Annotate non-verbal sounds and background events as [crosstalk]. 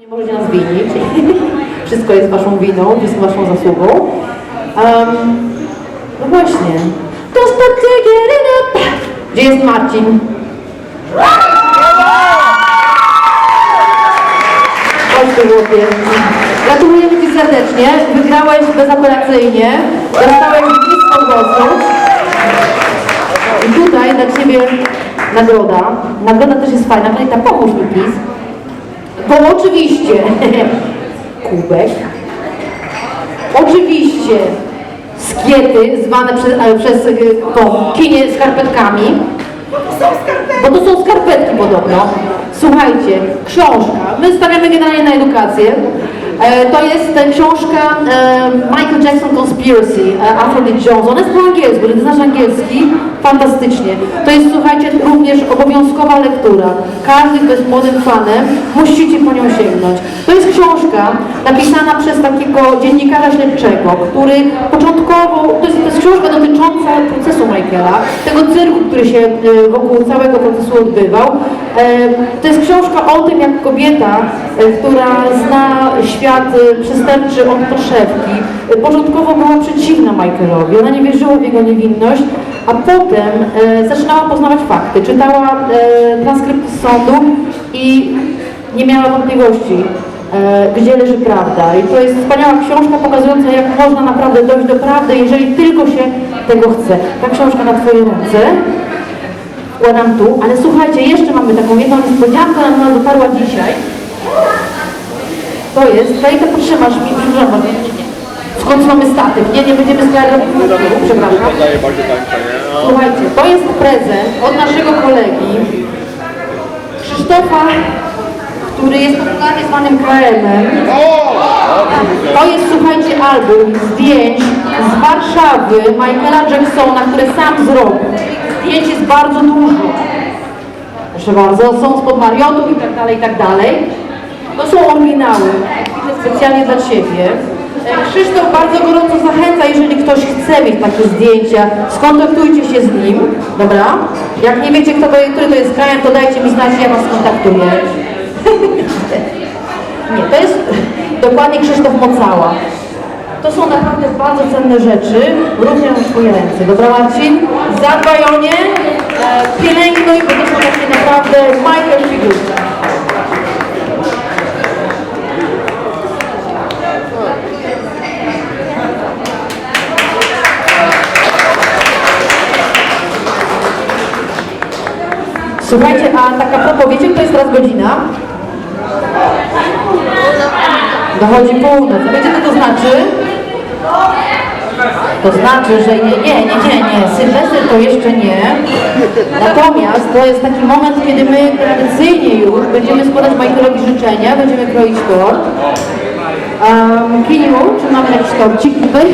Nie możecie nas winić. [laughs] Wszystko jest waszą winą, wszystko waszą zasługą. Um, no właśnie. To up. Gdzie jest Marcin? Chodź tu, chłopie. Gratulujemy Ci serdecznie. Wygrałeś bezapelacyjnie. Dostałeś blisko głosu. I tutaj dla Ciebie nagroda. Nagroda też jest fajna. Planeta, pomóż mi, please. Bo oczywiście [laughs] kubek, oczywiście skiety zwane przez, e, przez e, to kinie skarpetkami, bo to są skarpetki podobno. Słuchajcie, książka. My stawiamy generalnie na edukację. E, to jest e, książka e, Michael Jackson Conspiracy, e, Afrobeat Jones. Ona jest po angielsku, jeżeli znasz angielski, fantastycznie. To jest, słuchajcie, również obowiązkowa lektura. Każdy, kto jest młodym fanem, musicie po nią sięgnąć. To jest książka napisana przez takiego dziennikarza śledczego, który początkowo, to jest, to jest książka dotycząca procesu Michaela, tego cyrku, który się wokół całego procesu odbywał. To jest książka o tym, jak kobieta, e, która zna świat e, przestępczy od podszewki, e, początkowo była przeciwna Michaelowi, ona nie wierzyła w jego niewinność, a potem zaczynała poznawać fakty, czytała transkrypty z sądu i nie miała wątpliwości, gdzie leży prawda. I to jest wspaniała książka pokazująca, jak można naprawdę dojść do prawdy, jeżeli tylko się tego chce. Ta książka na Twoje ręce wkładam tu, ale słuchajcie, jeszcze mamy taką jedną niespodziankę, ona dotarła dzisiaj. To jest, tutaj to potrzymasz mi, przepraszam. W końcu mamy statyw, nie, nie będziemy składać przepraszam. No. Słuchajcie, to jest prezent od naszego kolegi Krzysztofa, który jest popularnie zwanym KM-em. To jest, słuchajcie, album zdjęć z Warszawy Michaela Jacksona, które sam zrobił. Zdjęć jest bardzo dużo. Proszę bardzo, są spod Mariotów i tak dalej, i tak dalej. To są oryginały, specjalnie dla Ciebie. E, Krzysztof bardzo gorąco zachęca, jeżeli ktoś chce mieć takie zdjęcia, skontaktujcie się z nim, dobra? Jak nie wiecie, kto to, który to jest krajem, to dajcie mi znać, ja Was skontaktuję. Nie, to jest dokładnie Krzysztof Mocała. To są naprawdę bardzo cenne rzeczy, również na Twoje ręce. Dobra Marcin? Zadbaj o nie, e, pielęgnuj, bo to są takie naprawdę Michael figurki. Słuchajcie, a taka propos, wiecie, to jest teraz godzina? Dochodzi północ. A wiecie, co to znaczy? To znaczy, że nie, nie, nie, nie, nie. Sylwester to jeszcze nie. Natomiast to jest taki moment, kiedy my tradycyjnie już będziemy składać Michaelowi życzenia, będziemy kroić tort. Um, Kiniu, czy mamy jakiś torcik tutaj?